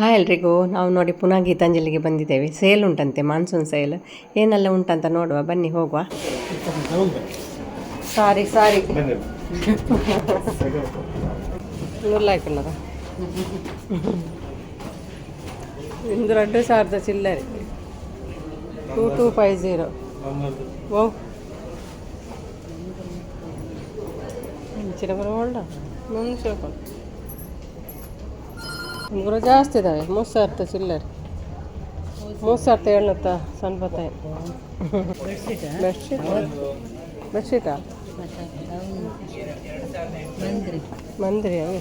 Hi ಎಲ್ರಿಗೂ. ನಾವು ನೋಡಿ ಪುನಃ ಗೀತಾಂಜಲಿಗೆ ಬಂದಿದ್ದೇವೆ. ಸೇಲ್ ಉಂಟಂತೆ ಮಾನ್ಸೂನ್ ಸೇಲ್ ಏನೆಲ್ಲ ಉಂಟಂತ ನೋಡುವ. ಬನ್ನಿ, ಹೋಗುವ. ಸಾರಿ ಸಾರಿ ನೂರ್ಲಾಯ್ಕಲ್ಲದ ಇಂದು ಎರಡು ಸಾವಿರದ ಚಿಲ್ಲರೆ. ಟೂ ಟೂ ಫೈವ್ ಜೀರೋ ಓ ಇಂಚಿನ ಬರ ಒಳ್ಳ ಮುಂದೆ ಶೋಕಲ್ ಗುರು ಜಾಸ್ತಿ ಇದ್ದಾವೆ ಮೂರು ಸಾವಿರದ ಚಿಲ್ಲರೆ ಮೂರು ಸಾವಿರದ ಏಳ್ನೂತ್ತ ಸಣ್ಣ ಬೆಡ್ಶೀಟ್ ಬೆಡ್ಶೀಟಾ ಮಂದ್ರಿ ಅವೆ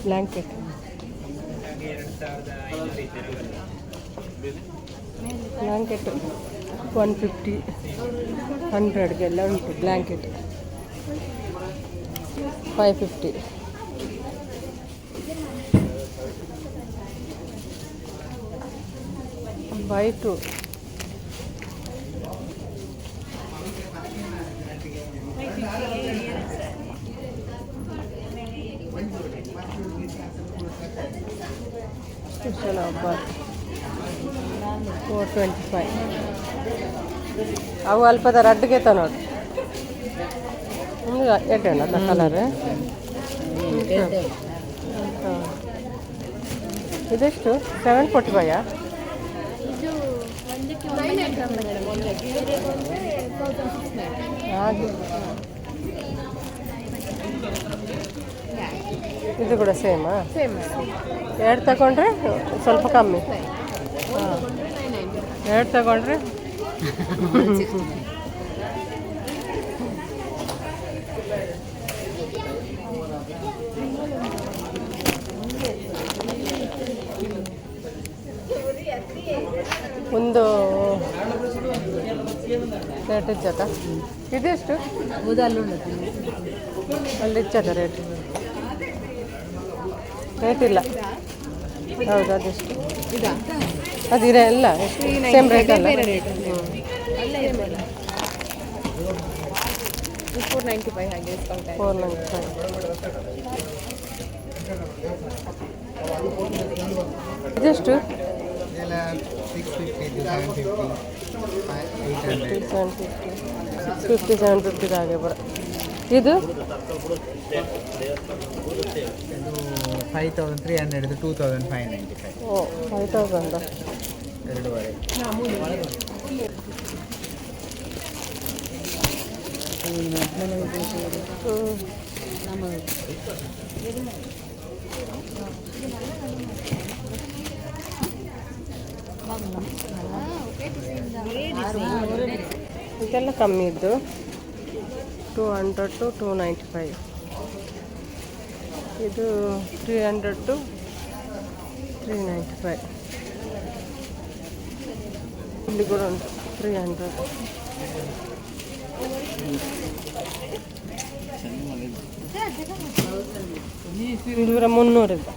ಬ್ಲ್ಯಾಂಕೆಟ್ ಬ್ಲ್ಯಾಂಕೆಟ್ ಒನ್ ಫಿಫ್ಟಿ ಹಂಡ್ರೆಡ್ಗೆಲ್ಲ ಉಂಟು blanket five fifty by two. Special offer four twenty five ಅವು ಅಲ್ಪದ ರಡ್ಗೆ ತ ನೋಡಿ ನಿಮ್ಗೆ ಎಡ್ಡೆಣ್ಣ ಅಲ್ಲ ಕಲರ್ ಇದೆಷ್ಟು? ಸೆವೆನ್ ಫೋರ್ಟಿ ಫೈಯಾ ಇದು ಕೂಡ ಸೇಮಾ? ಎರಡು ತಗೊಂಡ್ರೆ ಸ್ವಲ್ಪ ಕಮ್ಮಿ. ಎರಡು ತಗೊಂಡ್ರೆ? ಒಂದು ರೇಟ್ ಇಚ್ಚದ ಇದೆಷ್ಟು? ಅಲ್ಲಿ ಇಚ್ಚದ ರೇಟ್ ರೇಟ್ ಇಲ್ಲ. ಹೌದು ಅದೆಷ್ಟು? ಅದು ಇರ ಇಲ್ಲ ಸೇಮ್ ರೇಟ್ ಅಲ್ಲ? ಫೋರ್ ನೈಂಟಿ ಫೈವ್ ಹಾಗೆ ಫೋರ್ ನೈಂಟಿ ಫೈವ್ ಇದೆಷ್ಟು? Fifty seven fifty fifty fifty seven fifty ಹಾಗೆ ಬರ ಇದು ಇದು five thousand three hundred two thousand five ninety five ಓ ಫೈವ್ ತೌಸಂಡ್ ಎರಡೂವರೆ ಇದೆಲ್ಲ ಕಮ್ಮಿ ಇದ್ದು two hundred to two ninety five ಇದು three hundred to three ninety five ಇಲ್ಲಿ ಕೂಡ ಉಂಟು ತ್ರೀ ಹಂಡ್ರೆಡ್ ಮುನ್ನೂರಿದೆ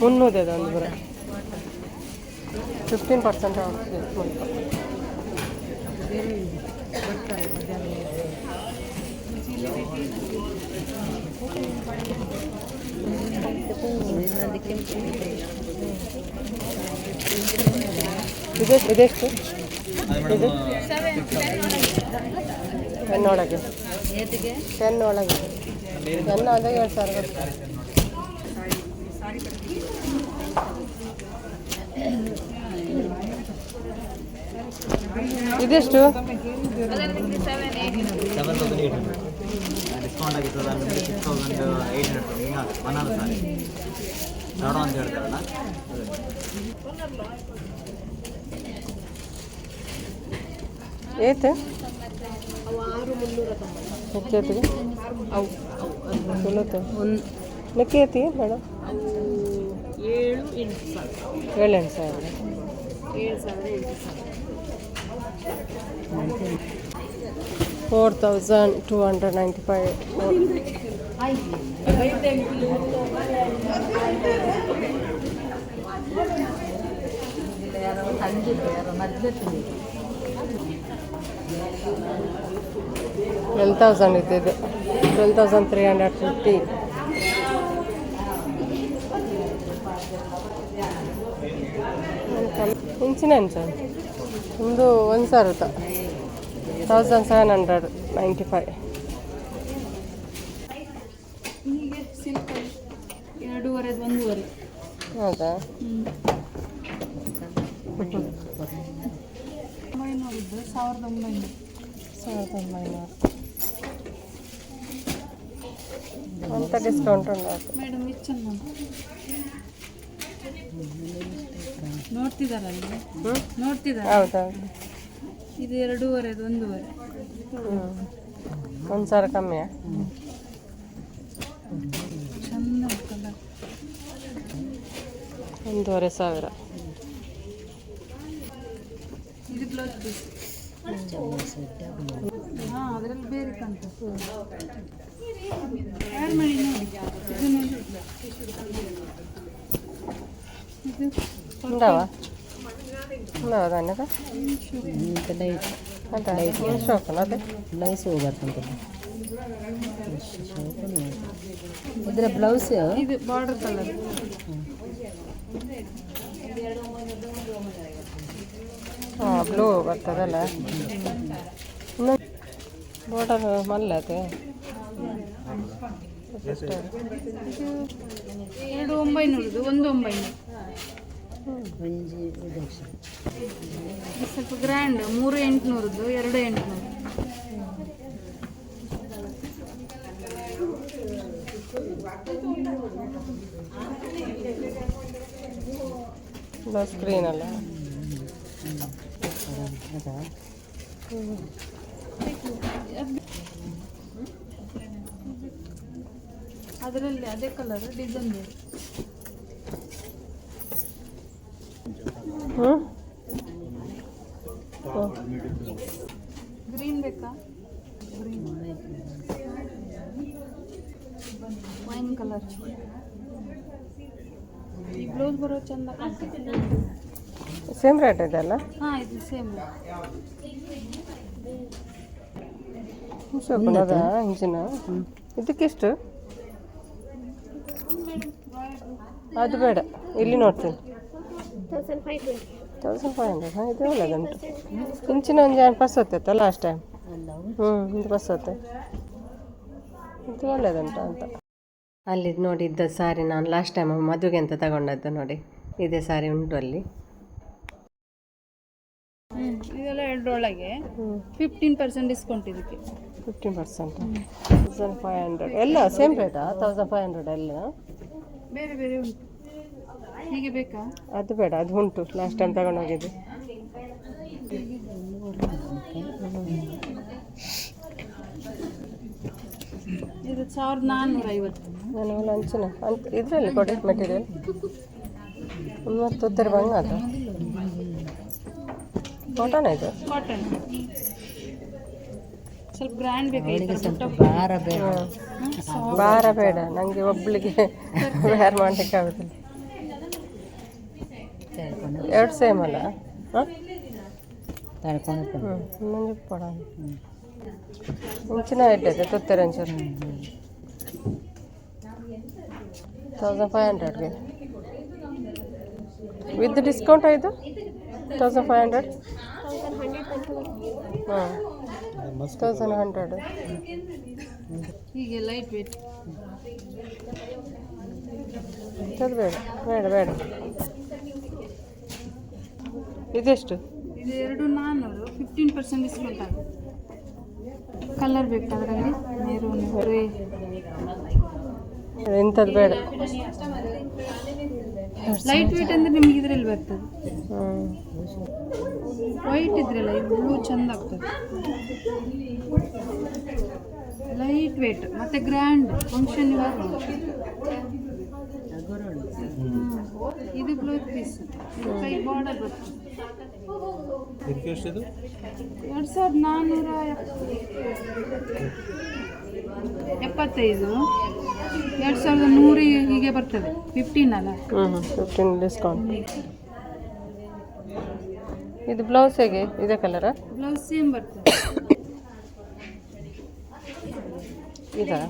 ಮುನ್ನೂರಿದೆ ಒಂದು ಬರ ಫಿಫ್ಟೀನ್ ಪರ್ಸೆಂಟ್ ಇದೆ ಇದೆಷ್ಟು ಇದು ಟೆನ್ ಒಳಗೆ. ಟೆನ್ ಒಳಗೆ. ಟೆನ್ ಆದಾಗ ಎರಡು ಸಾವಿರ ಬರ್ತದೆ ಇದೆಷ್ಟು? Seven thousand eight hundred discount ಆಗಿತ್ತು ಅಂದರೆ ಸಿಕ್ಸ್ ತೌಸಂಡ್ ಏಯ್ಟ್ ಹಂಡ್ರೆಡ್ ಹಿಂಗಾಗಿ ಒನ್ ಸಾರಿ ನೋಡೋ ಅಂತ ಹೇಳ್ತಾರಲ್ಲ ಏತ್? ಹೆಚ್ಚೈತಿಗೆ ಚಲೋತ ಲೆಕ್ಕ ಐತಿ ಮೇಡಮ್ ಏಳು ಎಂಟು ಸಾವಿರ. ಏಳೆಂಟು ಸಾವಿರ. ಏಳು ಸಾವಿರ ಎಂಟು ಸಾವಿರ. Four thousand two hundred ninety five twelve thousand ಇದ್ದಿದ್ದು twelve thousand three hundred fifty ಇಂಚಿನ ಸರ್ ಒಂದು ಒಂದು ಸಾವಿರ thousand seven hundred ninety five ಹೀಗೆ ಸಿಲ್ಕ್ ಎರಡೂವರೆದು ಒಂದೂವರೆ ಹೌದಾ ಒಂಬೈನೂರಿದ್ದು ಸಾವಿರದ ಒಂಬೈನೂರು ಸಾವಿರದ ಒಂಬೈನೂರು ಅಂತ ಡಿಸ್ಕೌಂಟ್ ಉಂಟು ಮೇಡಮ್ ಇಚ್ಚನ್ ನೋಡ್ತಿದಾರಲ್ಲ ನೋಡ್ತಿದ್ದಾರೆ ಹೌದೌದು ಇದು ಎರಡೂವರೆದು ಒಂದೂವರೆ. ಹ್ಞೂ ಒಂದು ಸಾವಿರ ಕಮ್ಮಿಯಾ? ಚಂದ ಕಲರ್ ಒಂದೂವರೆ ಸಾವಿರ. ಇದು ಬ್ಲೌಸ್ ಪೀಸ್ ಹಾಂ ಅದರಲ್ಲಿ ಬೇರೆ ಕಾಣ್ತದೆ ಆ್ಯಡ್ ಮಾಡಿ ನೋಡಿ? ಇದು ನೋಡಿ. ಇದು ಹೌದಾ ಅಂತ ಲೈಟ್ ಲೈಟ್ ಶೋಕನ ಅದೇ? ಬ್ಲೌಸ್ ಹೋಗ್ಬಾರ್ದು ಇದರ ಬ್ಲೌಸ್ ಇದು ಬಾರ್ಡರ್ ಕಲರ್ ಹಾಂ ಬ್ಲೂ ಬರ್ತದಲ್ಲ. ಬಾರ್ಡರ್ ಮಲ್ಲದೆ ಎರಡು ಒಂಬೈನೂರದು ಒಂದು ಒಂಬೈನೂರು ಇದು ಸ್ವಲ್ಪ ಗ್ರ್ಯಾಂಡ್ ಮೂರು ಎಂಟುನೂರದ್ದು ಎರಡು ಎಂಟುನೂರು. ಸ್ಕ್ರೀನ್ ಅಲ್ಲ. ಅದರಲ್ಲಿ ಅದೇ ಕಲರ್ ಡಿಸೈನ್ ಬೇರೆ ಹ್ಞೂ ಗ್ರೀನ್ ಬೇಕಾ ಗ್ರೀನ್ ವೈನ್ ಕಲರ್ ಈ ಬ್ಲೌಸ್ ಬರೋ ಚಂದ ಸೇಮ್ ರೇಟ್ ಇದೆ ಅಲ್ಲ? ಹಾಂ ಇದು ಸೇಮ್ ಶೋಕು ಅದ ಇಂಚಿನ ಇದಕ್ಕೆಷ್ಟು ಅದು ಬೇಡ. ಇಲ್ಲಿ ನೋಡ್ತೀನಿ. ತೌಸಂಡ್ ಫೈವ್ ಹಂಡ್ರೆಡ್ ಹಾಂ ಇದು ಒಳ್ಳೆದುಂಟು ಇಂಚಿನ ಒಂದು ಏನು ಬಸ್ ಹೊತ್ತೈತೆ ಲಾಸ್ಟ್ ಟೈಮ್ ಹ್ಞೂ ಇದು ಬಸ್ ಹೊತ್ತೆ ಇದು ಒಳ್ಳೆದುಂಟು ಅಂತ. ಅಲ್ಲಿ ನೋಡಿದ್ದ ಸಾರಿ ನಾನು ಲಾಸ್ಟ್ ಟೈಮ್ ಮದುವೆಗೆ ಅಂತ ತಗೊಂಡದ್ದು ನೋಡಿ. ಇದೇ ಸಾರಿ ಉಂಟು ಅಲ್ಲಿ. ಇದೆಲ್ಲ ಎರಡರೊಳಗೆ ಫಿಫ್ಟೀನ್ ಪರ್ಸೆಂಟ್ ಡಿಸ್ಕೌಂಟ್ ಇದಕ್ಕೆ. Fifteen percent thousand five hundred ಎಲ್ಲ ಸೇಮ್ ರೇಟಾ ತೌಸಂಡ್ ಫೈವ್ ಹಂಡ್ರೆಡ್ ಎಲ್ಲ? ಬೇರೆ ಬೇರೆ ಉಂಟು. ಹೀಗೆ ಬೇಕಾ? ಅದು ಬೇಡ ಅದು ಉಂಟು. ಲಾಸ್ಟ್ ಟೈಮ್ ತಗೊಂಡೋಗಿದ್ದು. ಇದು ಸಾವಿರದ ನಾನ್ನೂರ ಐವತ್ತು ನಾನು ಲಂಚನ. ಅಂಚಿನ ಅಂತ ಇದರಲ್ಲಿ ಕೊಡಿ ಮೆಟೀರಿಯಲ್ ಮತ್ತು ತೆರವಂಗ ಅದು. ಕಾಟನ್ ಇದು? ಕಾಟನ್ ಸ್ವಲ್ಪ ಗ್ರ್ಯಾಂಡ್ ಬೇಕು ಸ್ವಲ್ಪ ಭಾರ ಬೇಡ. ಭಾರ ಬೇಡ. ನನಗೆ ಒಬ್ಬಳಿಗೆ ವೇರ್ ಮಾಡಲಿಕ್ಕೆ ಆಗೋದಿಲ್ಲ. ಎರಡು ಸೇಮ್ ಅಲ್ಲ? ಹಾಂ? ಹ್ಞೂ ಇನ್ನೊಂದು ಕೊಡ ಮುಂಚಿನ ಇಟ್ಟಿದೆ ತುತ್ತೂರು ಒಂಚೂರು ತೌಸಂಡ್ ಫೈವ್ ಹಂಡ್ರೆಡ್ಗೆ ವಿತ್ ಡಿಸ್ಕೌಂಟ್ ಆಯಿತು ತೌಸಂಡ್ ಫೈವ್ ಹಂಡ್ರೆಡ್ ಹಾಂ. ತೌಸಂಡ್ ಹಂಡ್ರೆಡ್ ಹೀಗೆ ಲೈಟ್ ವೇಟ್ ಅದು ಬೇಡ ಬೇಡ ಬೇಡ. ಇದೆಷ್ಟು? ಇದು ಎರಡು ನಾನ್ನೂರು ಫಿಫ್ಟೀನ್ ಪರ್ಸೆಂಟ್ ಡಿಸ್ಕೌಂಟ್ ಆಗುತ್ತೆ. ಕಲರ್ ಬೇಕು ಅದರಲ್ಲಿ ನೀರು ಗ್ರೇ ಇಂಥದ್ದು ಬೇಡ. ಲೈಟ್ ವೇಟ್ ಅಂದ್ರೆ ನಿಮ್ಗೆ ಇದ್ರಲ್ಲಿ ಬರ್ತದೆ. ವೈಟ್ ಇದ್ರಲ್ಲ ಇದು ಬ್ಲೂ ಚಂದ ಆಗ್ತದೆ. ಲೈಟ್ ವೇಟ್ ಮತ್ತೆ ಗ್ರ್ಯಾಂಡ್ ಫಂಕ್ಷನ್ ಇದು ಬ್ಲೌಸ್ ಪೀಸ್ ಕೈ ಬಾರ್ಡರ್ ಬರ್ತದೆ. ಎರಡು ಸಾವಿರದ ನಾನ್ನೂರ ಎಪ್ಪತ್ತೈದು. ಎರಡು ಸಾವಿರದ ನೂರು ಹೀಗೆ ಬರ್ತದೆ. ಫಿಫ್ಟೀನ್ ಅಲ್ಲ? ಹ್ಞೂ ಹ್ಞೂ ಫಿಫ್ಟೀನ್ ಡಿಸ್ಕೌಂಟ್ ಇದು ಬ್ಲೌಸ್ ಹೇಗೆ? ಇದೇ ಕಲರಾ ಬ್ಲೌಸ್ ಸೇಮ್ ಬರ್ತದೆ. ಇದಾ?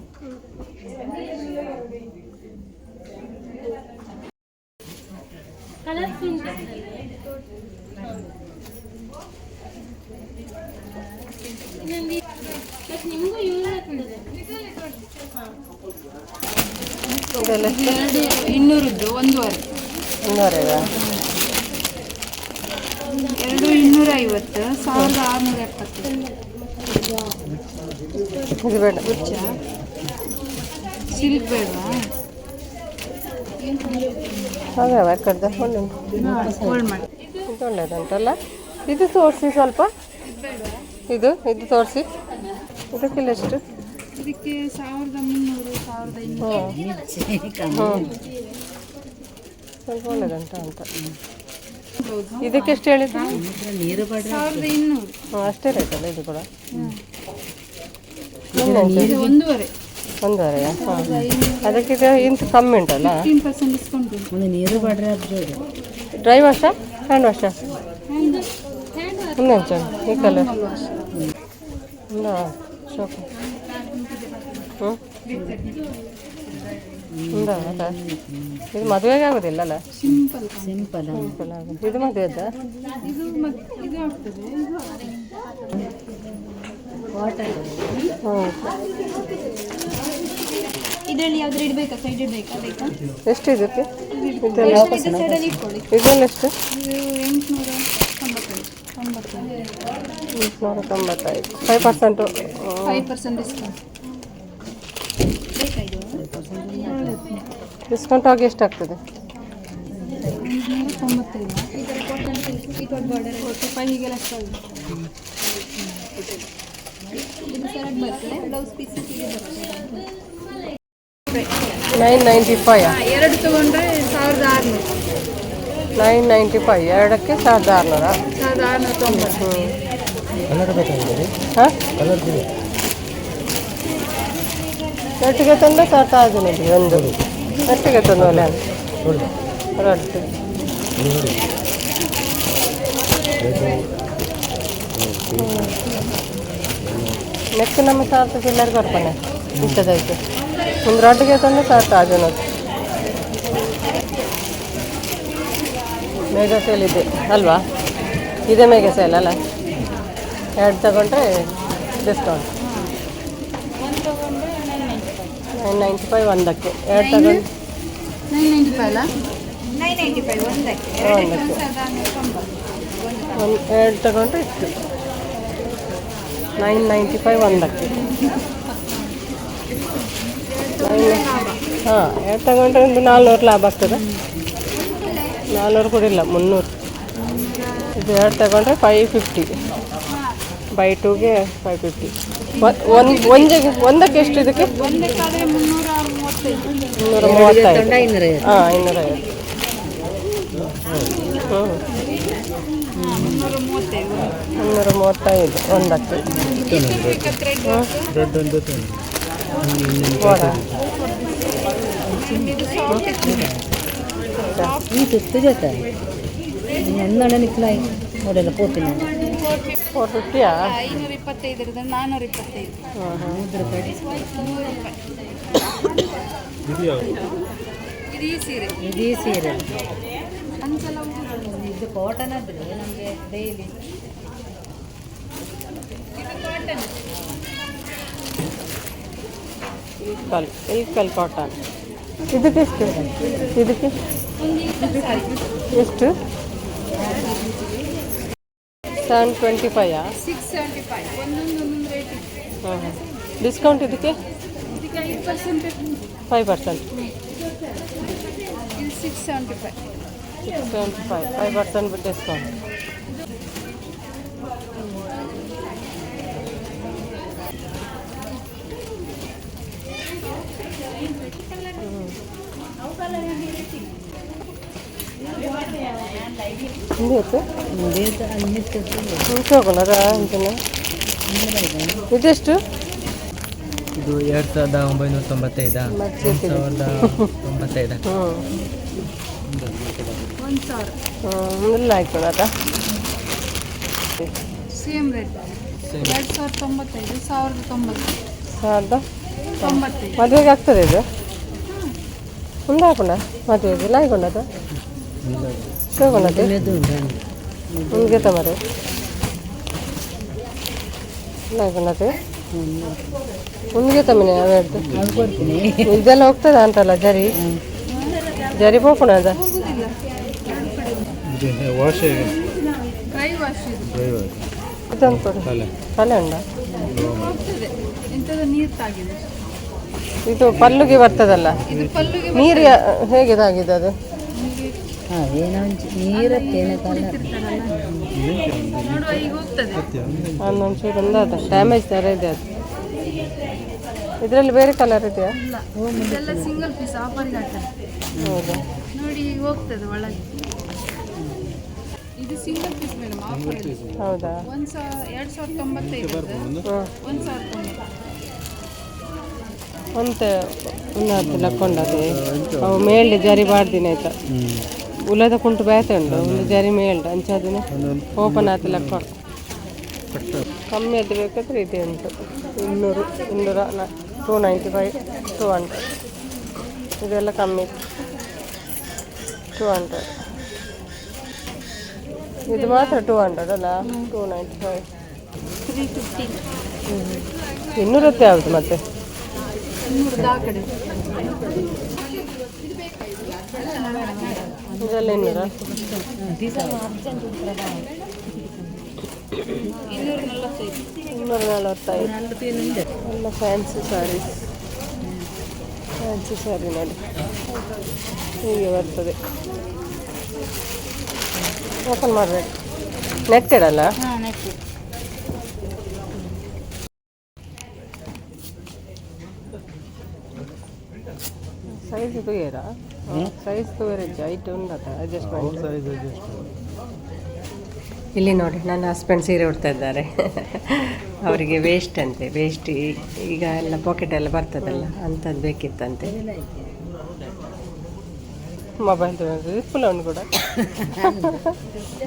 ಇದೆಲ್ಲ ಎರಡು ಇನ್ನೂರದ್ದು ಒಂದೂವರೆ. ಒಂದೂವರೆಗಾ ಎರಡು ಇನ್ನೂರ ಐವತ್ತು ಸಾವಿರದ ಆರುನೂರ ಎಪ್ಪತ್ತು. ಇದು ಬೇಡ. ಸಿಲ್ಕ್ ಬೇಡವಾ? ಅದೇ ಕಡ್ದ ಒಳ್ಳೆ ಹೋಲ್ಡ್ ಮಾಡಿ. ಇದು ಒಳ್ಳೇದುಂಟಲ್ಲ ಇದು ತೋರಿಸಿ ಸ್ವಲ್ಪ. ಇದು ಇದು ತೋರಿಸಿ. ಇದಕ್ಕೆಲ್ಲ ಎಷ್ಟು ಇದಕ್ಕೆ ಸಾವಿರದ ಮುನ್ನೂರು ಸಾವಿರದ ಸ್ವಲ್ಪ ಅಂತ. ಇದಕ್ಕೆ ಎಷ್ಟು ಹೇಳಿದ್ರು ನೀರು ಬಡ್ರೆ ಸಾವಿರದ ಇನ್ನೂರು. ಹ್ಞೂ ಅಷ್ಟೇ ರೇಟ್ ಅಲ್ಲ ಇದು ಕೂಡ. ಒಂದೂವರೆ. ಒಂದೂವರೆ ಹಾಂ ಅದಕ್ಕೆ ಇದು ಇಂತ ಕಮ್ಮಿ ಉಂಟಲ್ಲ? ನೀರು ಡ್ರೈ ವಾಶ ಹ್ಯಾಂಡ್ ವಾಶ ಇನ್ನೊಂಚು ಈ ಕಲರ್ ಇಲ್ಲ ಶೋಕು ಹ್ಞೂ ಇದು ಮದುವೆಗೆ ಆಗೋದಿಲ್ಲ ಅಲ್ಲ ಸಿಂಪಲ್ ಸಿಂಪಲ್ ಸಿಂಪಲ್ ಆಗುತ್ತೆ ಇದು ಮದುವೆದ ಇದರಲ್ಲಿ ಯಾವ್ದಾರು ಇಡಬೇಕಾ? ಸೈಡ್ ಇಡಬೇಕಾ? ಬೇಕಾ? ಎಷ್ಟು ಇದಕ್ಕೆ? ಇದೆಲ್ಲ ಸೈಡಲ್ಲಿ ಇಟ್ಕೊಳ್ಳಿ ಇದೆಲ್ಲ ಎಷ್ಟು? ಎಂಟುನೂರ ತೊಂಬತ್ತೈದು. ತೊಂಬತ್ತೈದು ಎಂಟುನೂರ ತೊಂಬತ್ತೈದು. Five percent five percent discount discount ಆಗಿ ಎಷ್ಟಾಗ್ತದೆ? ನೈನ್ ನೈಂಟಿ ಫೈವ್ ಎರಡು ತಗೊಂಡ್ರೆ ಸಾವಿರದ ಆರುನೂರು ನೈನ್ ನೈಂಟಿ ಫೈವ್ ಎರಡಕ್ಕೆ ಸಾವಿರದ ಆರುನೂರ ಸಾವಿರದ ಆರುನೂರ ತೊಂಬತ್ತು ಹಾಂ ಒಟ್ಟಿಗೆ ತಂದು ಸಾವಿರದ ಆರುನೂರು ಒಂದು. ಒಟ್ಟಿಗೆ ತಂದು ಒಲೆ ರೊಟ್ಟಿ ನೆಕ್ಸ್ಟ್ ನಮ್ಮ ಸಾವಿರದ ಎಲ್ಲರಿಗೂ ಬರ್ತಾನೆ ಇಂಥದೈತೆ ಒಂದು ರೊಟ್ಟಿಗೆ ತಂದು ಸಾವಿರದ ಆರುನೂರು ಮೇಘ ಸೇಲ್ ಇದೆ. ಅಲ್ವಾ? ಇದೇ ಮೇಘ ಸೇಲ್ ಅಲ್ಲ? ಎರಡು ತಗೊಂಡ್ರೆ ಡಿಸ್ಕೌಂಟ್ ಒಂದು ತಗೊಂಡ್ರೆ ನೈನ್ ನೈಂಟಿ ಫೈವ್ ಒಂದಕ್ಕೆ ಎರಡು ತಗೊಂಡು ಒಂದಕ್ಕೆ ಒಂದು ಎರಡು ತಗೊಂಡ್ರೆ ಇತ್ತು ನೈನ್ ನೈಂಟಿ ಫೈವ್ ಒಂದಕ್ಕೆ ಹಾಂ ಎರಡು ತಗೊಂಡ್ರೆ ಒಂದು ನಾಲ್ನೂರು ಲಾಭ ಆಗ್ತದೆ ನಾಲ್ನೂರು ಕೂಡ ಇಲ್ಲ ಮುನ್ನೂರು ಇದು ಎರಡು ತಗೊಂಡ್ರೆ ಫೈವ್ ಫಿಫ್ಟಿ ಬೈ ಟೂಗೆ ಫೈವ್ ಫಿಫ್ಟಿ ಒಂದು ಒಂದಕ್ಕೆ ಎಷ್ಟು ಇದಕ್ಕೆ ಮೂವತ್ತೈದು ಮೂವತ್ತೈದು ಇನ್ನೂರ ಐವತ್ತು ಹಾಂ ಇನ್ನೂರೈವತ್ತು ಹ್ಞೂ ಹಾಂ ಮುನ್ನೂರ ಮೂವತ್ತೈದು ಮೂವತ್ತೈದು ಒಂದಕ್ಕೆ ಈ ತುತ್ತು ಜೊತೆ ನಾನ್ನೂರ ಇಪ್ಪತ್ತೈದು ಈ ಸೀರೆ. ಇದೀ ಇದು ಕಾಟನ್ ಆದರೆ ನಮಗೆ ಡೈಲಿ ಇಲ್ಕಲ್ ಇಲ್ಕಲ್ ಕಾಟನ್ ಇದಕ್ಕೆ ಎಷ್ಟು? ಇದಕ್ಕೆ? ಎಷ್ಟು? Seven twenty five six seventy five ಒಂದೊಂದು ಒಂದೊಂದು ರೇಟ್ ಇದೆ ಹಾಂ ಹಾಂ ಡಿಸ್ಕೌಂಟ್ ಇದಕ್ಕೆ? ಇದಕ್ಕೆ ಐದು ಪರ್ಸೆಂಟ್ ಫೈವ್ ಪರ್ಸೆಂಟ್ ಇದು six seventy five six seventy five five percent discount Hindi ಇತ್ತು ಬೇಗ ಅನ್ನಿಸ್ತದೆ ಮುಂಚೆ ಹೋಗೋಣ ಅಂತಾನೆ ಇದೆಷ್ಟು ಇದು ಎರಡು ಸಾವಿರದ ಒಂಬೈನೂರ ತೊಂಬತ್ತೈದ. ಒಂದು ಸಾವಿರದ ತೊಂಬತ್ತೈದ. ಇಲ್ಲ ಆಯ್ತು ಅದ ಸೇಮ್ ರೇಟ್ ಎರಡು ಸಾವಿರದ ತೊಂಬತ್ತೈದು ಸಾವಿರದ ತೊಂಬತ್ತು. ಸಾವಿರದ ತೊಂಬತ್ತೈದು. ಮದುವೆಗೆ ಆಗ್ತದೆ ಇದು? ಮುಂದೆ ಹಾಕೋಣ ಮದುವೆಗೆ? ಇಲ್ಲ ಹಾಕೊಂಡದ ತಗೊಳ್ಳದೆ ಮೆದು ಉಂಟು. ಮುಂಗೆ ತಮರೆ ಮುಂದೆ ತಮ್ಮನೆ ಇದೆಲ್ಲ ಹೋಗ್ತದ ಅಂತಲ್ಲ ಜರಿ? ಜರಿ ಹೋಗೋಣ ಅದ? ಇದು ಪಲ್ಲುಗೆ ಬರ್ತದಲ್ಲ? ಇದು ಪಲ್ಲುಗೆ ನೀರು ಹೇಗಿದಾಗಿದೆ ಹೇಗೆ ಅದು? ಹಾಂ ಏನೋ ನೀರತ್ತೇನೆ ಒಂದೊಂಚೂರು ಒಂದು ಡ್ಯಾಮೇಜ್ ಥರ ಇದೆ ಅದು. ಇದರಲ್ಲಿ ಬೇರೆ ಕಲರ್ ಇದೆಯಾ? ಇಲ್ಲ ಇದೆಲ್ಲ ಸಿಂಗಲ್ ಪೀಸ್ ಹೌದಾ? ನೋಡಿ ಈಗ ಹೋಗ್ತದೆ ಒಳಗೆ. ಇದು ಸಿಂಗಲ್ ಪೀಸ್ ಮೇಡಮ್ ಆಫರ್ ಹೌದಾ? ಒಂದು ಸಾವಿರ ಎರಡು ಸಾವಿರದ ತೊಂಬತ್ತೈದು ಒಂದು ಸಾವಿರ ಒಂದು ಒಂದು ಹತ್ತು ಲಕ್ಕೊಂಡದೆ. ಅವು ಮೇಲೆ ಜರಿ ಮಾಡ್ದಿನ ಆಯ್ತಾ? ಉಲದ ಕುಂಟು ಬೇತೆ ಉಂಡು ಒಂದು ಜರಿ ಮೇಲ್ಡು ಅಂಚಾದಿನ ಓಪನ್ ಆತು ಲಕ್ಕೊಂಡು ಕಮ್ಮಿ ಅದು ಬೇಕಾದ್ರೆ ಇದೆ ಉಂಟು. ಇನ್ನೂರು, ಇನ್ನೂರ two ninety five two hundred ಇದೆಲ್ಲ ಕಮ್ಮಿ. ಟೂ ಹಂಡ್ರೆಡ್ ಇದು ಮಾತ್ರ ಟೂ ಹಂಡ್ರೆಡ್ ಅಲ್ಲ? ಟೂ ನೈಂಟಿ ಫೈವ್ ಇನ್ನೂರತ್ತೆ ಯಾವುದು ಮತ್ತೆ? ಇನ್ನೂರು ಆ ಕಡೆ ಇದೆಲ್ಲ ಇನ್ನೂರ ನಲವತ್ತೈದು ಎಲ್ಲ ಫ್ಯಾನ್ಸಿ ಸ್ಯಾರೀಸ್ ಫ್ಯಾನ್ಸಿ ಸ್ಯಾರಿ ನೋಡಿ ಹೀಗೆ ಬರ್ತದೆ. ಓಪನ್ ಮಾಡಬೇಕು. ನೆಕ್ಟೆಡ್ ಅಲ್ಲ? ಹಾಂ ನೆಕ್ಸ್ಟ್ ಸೈಜ್ ತೂಯರಾ ಸೈಜ್ ಹೈಟ್ ಅಡ್ಜಸ್ಟ್ಮೆಂಟ್ ಇಲ್ಲಿ ನೋಡಿ ನನ್ನ ಹಸ್ಬೆಂಡ್ ಸೀರೆ ಉಡ್ತಾ ಇದ್ದಾರೆ. ಅವರಿಗೆ ವೇಸ್ಟ್ ಅಂತೆ ವೇಸ್ಟ್ ಈಗ ಎಲ್ಲ ಪಾಕೆಟ್ ಎಲ್ಲ ಬರ್ತದಲ್ಲ ಅಂಥದ್ದು ಬೇಕಿತ್ತಂತೆ. ಮೊಬೈಲ್ ಫುಲ್ ಉಂಟು ಕೂಡ.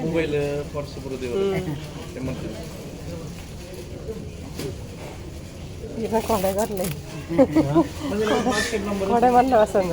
ಮೊಬೈಲ್ ಪರ್ಸ್ ಕೊಡೆ ಬರಲಿ. ಕೊಡೆ ಬರಲ್ಲ ವಸಂತ